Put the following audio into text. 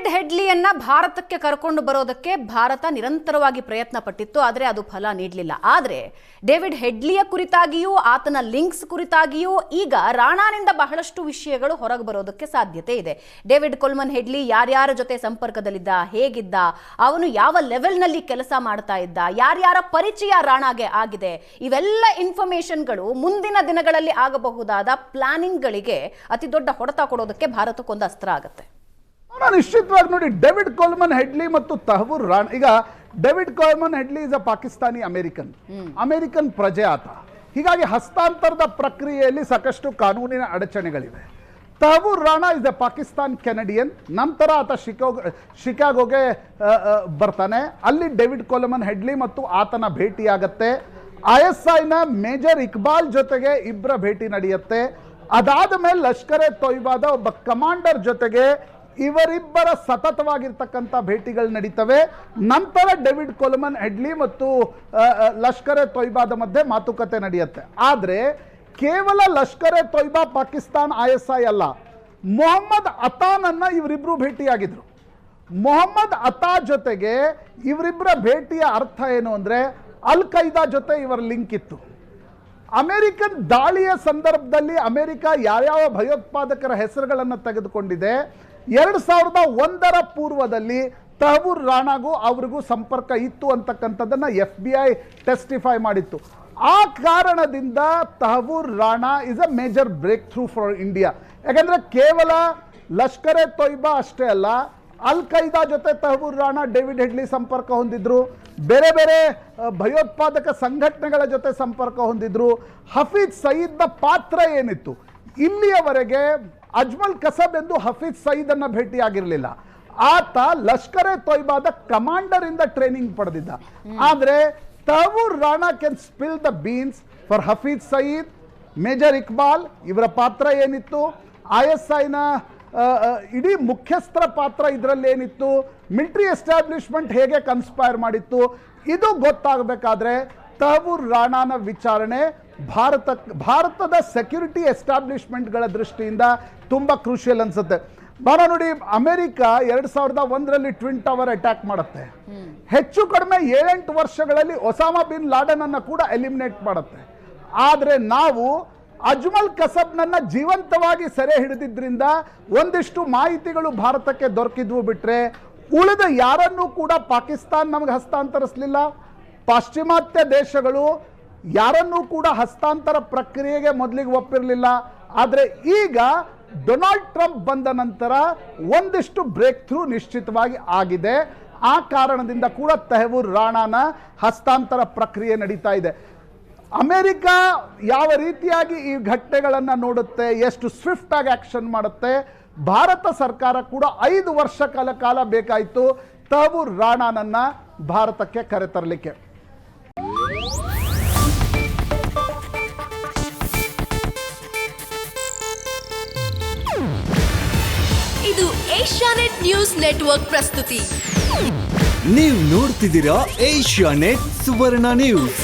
David ಹೆಡ್ಲಿಯನ್ನ ಭಾರತಕ್ಕೆ ಕರ್ಕೊಂಡು ಬರೋದಕ್ಕೆ ಭಾರತ ನಿರಂತರವಾಗಿ ಪ್ರಯತ್ನ ಪಟ್ಟಿತ್ತು ಆದರೆ ಅದು ಫಲ ನೀಡಲಿಲ್ಲ. ಆದರೆ ಡೇವಿಡ್ ಹೆಡ್ಲಿಯ ಕುರಿತಾಗಿಯೂ, ಆತನ ಲಿಂಕ್ಸ್ ಕುರಿತಾಗಿಯೂ ಈಗ ರಾಣಾನಿಂದ ಬಹಳಷ್ಟು ವಿಷಯಗಳು ಹೊರಗೆ ಬರೋದಕ್ಕೆ ಸಾಧ್ಯತೆ ಇದೆ. ಡೇವಿಡ್ ಕೊಲ್ಮನ್ ಹೆಡ್ಲಿ ಯಾರ್ಯಾರ ಜೊತೆ ಸಂಪರ್ಕದಲ್ಲಿದ್ದ, ಹೇಗಿದ್ದ, ಅವನು ಯಾವ ಲೆವೆಲ್ನಲ್ಲಿ ಕೆಲಸ ಮಾಡ್ತಾ ಇದ್ದ, ಯಾರ್ಯಾರ ಪರಿಚಯ ರಾಣಾಗೆ ಆಗಿದೆ, ಇವೆಲ್ಲ ಇನ್ಫಾರ್ಮೇಶನ್ಗಳು ಮುಂದಿನ ದಿನಗಳಲ್ಲಿ ಆಗಬಹುದಾದ ಪ್ಲಾನಿಂಗ್ಗಳಿಗೆ ಅತಿ ದೊಡ್ಡ ಹೊಡೆತ ಕೊಡೋದಕ್ಕೆ ಭಾರತಕ್ಕೊಂದು ಅಸ್ತ್ರ ಆಗುತ್ತೆ. ನಾನು ನಿಶ್ಚಿತವಾಗಿ ನೋಡಿ ಡೇವಿಡ್ ಕೋಲ್ಮನ್ ಹೆಡ್ಲಿ ಮತ್ತು ತಹವೂರ್ ರಾಣ ಈಗ David Coleman Headley is a Pakistani American American ಪ್ರಜೆ ಆತ ಹೀಗಾಗಿ ಹಸ್ತಾಂತರದ ಪ್ರಕ್ರಿಯೆಯಲ್ಲಿ ಸಾಕಷ್ಟು ಕಾನೂನಿನ ಅಡಚಣೆಗಳಿವೆ. Tahawwur Rana is a Pakistan Canadian ನಂತರ ಆತ ಶಿಕೋ ಶಿಕಾಗೋಗೆ ಬರ್ತಾನೆ. ಅಲ್ಲಿ ಡೇವಿಡ್ ಕೋಲಮನ್ ಹೆಡ್ಲಿ ಮತ್ತು ಆತನ ಭೇಟಿಯಾಗತ್ತೆ. ಐ ಎಸ್ ಐನ ಮೇಜರ್ ಇಕ್ಬಾಲ್ ಜೊತೆಗೆ ಇಬ್ಬರ ಭೇಟಿ ನಡೆಯುತ್ತೆ. ಅದಾದ ಮೇಲೆ ಲಷ್ಕರ್ ಎ ತೊಯ್ಬಾದ ಒಬ್ಬ ಕಮಾಂಡರ್ ಜೊತೆಗೆ ಇವರಿಬ್ಬರ ಸತತವಾಗಿರ್ತಕ್ಕಂಥ ಭೇಟಿಗಳು ನಡೀತವೆ. ನಂತರ ಡೇವಿಡ್ ಕೊಲಮನ್, ಹೆಡ್ಲಿ ಮತ್ತು ಲಷ್ಕರ್ ಎ ತೊಯ್ಬಾದ ಮಧ್ಯೆ ಮಾತುಕತೆ ನಡೆಯುತ್ತೆ. ಆದರೆ ಕೇವಲ Lashkar e Taiba Pakistan I S I ಅಲ್ಲ, ಮೊಹಮ್ಮದ್ ಅತಾನನ್ನು ಇವರಿಬ್ಬರು ಭೇಟಿಯಾಗಿದ್ರು. ಮೊಹಮ್ಮದ್ ಅತಾ ಜೊತೆಗೆ ಇವರಿಬ್ಬರ ಭೇಟಿಯ ಅರ್ಥ ಏನು ಅಂದರೆ ಅಲ್ ಖೈದಾ ಜೊತೆ ಇವರ ಲಿಂಕ್ ಇತ್ತು. ಅಮೆರಿಕನ್ ದಾಳಿಯ ಸಂದರ್ಭದಲ್ಲಿ ಅಮೆರಿಕ ಯಾವ್ಯಾವ ಭಯೋತ್ಪಾದಕರ ಹೆಸರುಗಳನ್ನು ತೆಗೆದುಕೊಂಡಿದೆ? ಎರಡು ಸಾವಿರದ ಒಂದರ ಪೂರ್ವದಲ್ಲಿ ತಹಬೂರ್ ರಾಣಾಗೂ ಅವ್ರಿಗೂ ಸಂಪರ್ಕ ಇತ್ತು ಅಂತಕ್ಕಂಥದ್ದನ್ನ ಎಫ್ ಬಿ ಐ ಟೆಸ್ಟಿಫೈ ಮಾಡಿತ್ತು. ಆ ಕಾರಣದಿಂದ Tahawwur Rana is a major breakthrough for India ಯಾಕಂದರೆ ಕೇವಲ ಲಷ್ಕರೆ ತೊಯ್ಬಾ ಅಷ್ಟೇ ಅಲ್ಲ ಅಲ್ ಖೈದಾ ಜೊತೆ ತಹಬೂರ್ ರಾಣಾ, ಡೇವಿಡ್ ಹೆಡ್ಲಿ ಸಂಪರ್ಕ ಹೊಂದಿದ್ರು. ಬೇರೆ ಬೇರೆ ಭಯೋತ್ಪಾದಕ ಸಂಘಟನೆಗಳ ಜೊತೆ ಸಂಪರ್ಕ ಹೊಂದಿದ್ರು. ಹಫೀಜ್ ಸಯೀದ್ನ ಪಾತ್ರ ಏನಿತ್ತು? ಇಲ್ಲಿಯವರೆಗೆ ಅಜ್ಮಲ್ ಕಸಬ್ ಎಂದು ಹಫೀಜ್ ಸಯೀದನ್ನು ಭೇಟಿಯಾಗಿರಲಿಲ್ಲ. ಆತ ಲಷ್ಕರ್ ಎ ತೊಯ್ಬಾದ ಕಮಾಂಡರ್ ಇಂದ ಟ್ರೈನಿಂಗ್ ಪಡೆದಿದ್ದ. ಆದ್ರೆ Tahawwur Rana can spill the beans for Hafiz Saeed, major Iqbal ಇವರ ಪಾತ್ರ ಏನಿತ್ತು? ಐ ಎಸ್ ಐನ ಇಡೀ ಮುಖ್ಯಸ್ಥರ ಪಾತ್ರ ಇದರಲ್ಲಿ ಏನಿತ್ತು? ಮಿಲಿಟರಿ ಎಸ್ಟಾಬ್ಲಿಷ್ಮೆಂಟ್ ಹೇಗೆ ಕನ್ಸ್ಪೈರ್ ಮಾಡಿತ್ತು? ಇದು ಗೊತ್ತಾಗಬೇಕಾದ್ರೆ ತಹಬೂರ್ ರಾಣಾನ ವಿಚಾರಣೆ ಭಾರತ, ಭಾರತದ ಸೆಕ್ಯೂರಿಟಿ ಎಸ್ಟಾಬ್ಲಿಷ್ಮೆಂಟ್ಗಳ ದೃಷ್ಟಿಯಿಂದ ತುಂಬ ಕ್ರೂಷಿಯಲ್ ಅನ್ಸುತ್ತೆ. ಬಾರ ನೋಡಿ, ಅಮೆರಿಕ ಎರಡ್ ಸಾವಿರದ ಒಂದರಲ್ಲಿ ಟ್ವಿನ್ ಟವರ್ ಅಟ್ಯಾಕ್ ಮಾಡುತ್ತೆ. ಹೆಚ್ಚು ಕಡಿಮೆ ಏಳೆಂಟು ವರ್ಷಗಳಲ್ಲಿ ಒಸಾಮಾ ಬಿನ್ ಲಾಡನ್ ಅನ್ನು ಕೂಡ ಎಲಿಮಿನೇಟ್ ಮಾಡುತ್ತೆ. ಆದರೆ ನಾವು ಅಜ್ಮಲ್ ಕಸಬ್ನನ್ನ ಜೀವಂತವಾಗಿ ಸೆರೆ ಹಿಡಿದಿದ್ದರಿಂದ ಒಂದಿಷ್ಟು ಮಾಹಿತಿಗಳು ಭಾರತಕ್ಕೆ ದೊರಕಿದ್ವು ಬಿಟ್ರೆ ಉಳಿದ ಯಾರನ್ನೂ ಕೂಡ ಪಾಕಿಸ್ತಾನ್ ನಮಗೆ ಹಸ್ತಾಂತರಿಸಲಿಲ್ಲ. ಪಾಶ್ಚಿಮಾತ್ಯ ದೇಶಗಳು ಯಾರನ್ನೂ ಕೂಡ ಹಸ್ತಾಂತರ ಪ್ರಕ್ರಿಯೆಗೆ ಮೊದಲಿಗೆ ಒಪ್ಪಿರಲಿಲ್ಲ. ಆದರೆ ಈಗ ಡೊನಾಲ್ಡ್ ಟ್ರಂಪ್ ಬಂದ ನಂತರ ಒಂದಿಷ್ಟು ಬ್ರೇಕ್ ಥ್ರೂ ನಿಶ್ಚಿತವಾಗಿ ಆಗಿದೆ. ಆ ಕಾರಣದಿಂದ ಕೂಡ ತೆಹವೂರ್ ರಾಣಾನ ಹಸ್ತಾಂತರ ಪ್ರಕ್ರಿಯೆ ನಡೀತಾ ಇದೆ. ಅಮೆರಿಕ ಯಾವ ರೀತಿಯಾಗಿ ಈ ಘಟನೆಗಳನ್ನು ನೋಡುತ್ತೆ ಎಷ್ಟು ಸ್ವಿಫ್ಟ್ ಆಗಿ ಆಕ್ಷನ್ ಮಾಡುತ್ತೆ ಭಾರತ ಸರ್ಕಾರ ಕೂಡ ಐದು ವರ್ಷ ಕಾಲ ಕಾಲ ಬೇಕಾಯಿತು ತಾವು ರಾಣಾನನ್ನು ಭಾರತಕ್ಕೆ ಕರೆತರಲಿಕ್ಕೆ ಇದು ಏಷ್ಯಾನೆಟ್ ನ್ಯೂಸ್ ನೆಟ್ವರ್ಕ್ ಪ್ರಸ್ತುತಿ. ನೀವು ನೋಡ್ತಿದ್ದೀರಾ ಏಷ್ಯಾ ನೆಟ್ ಸುವರ್ಣ ನ್ಯೂಸ್.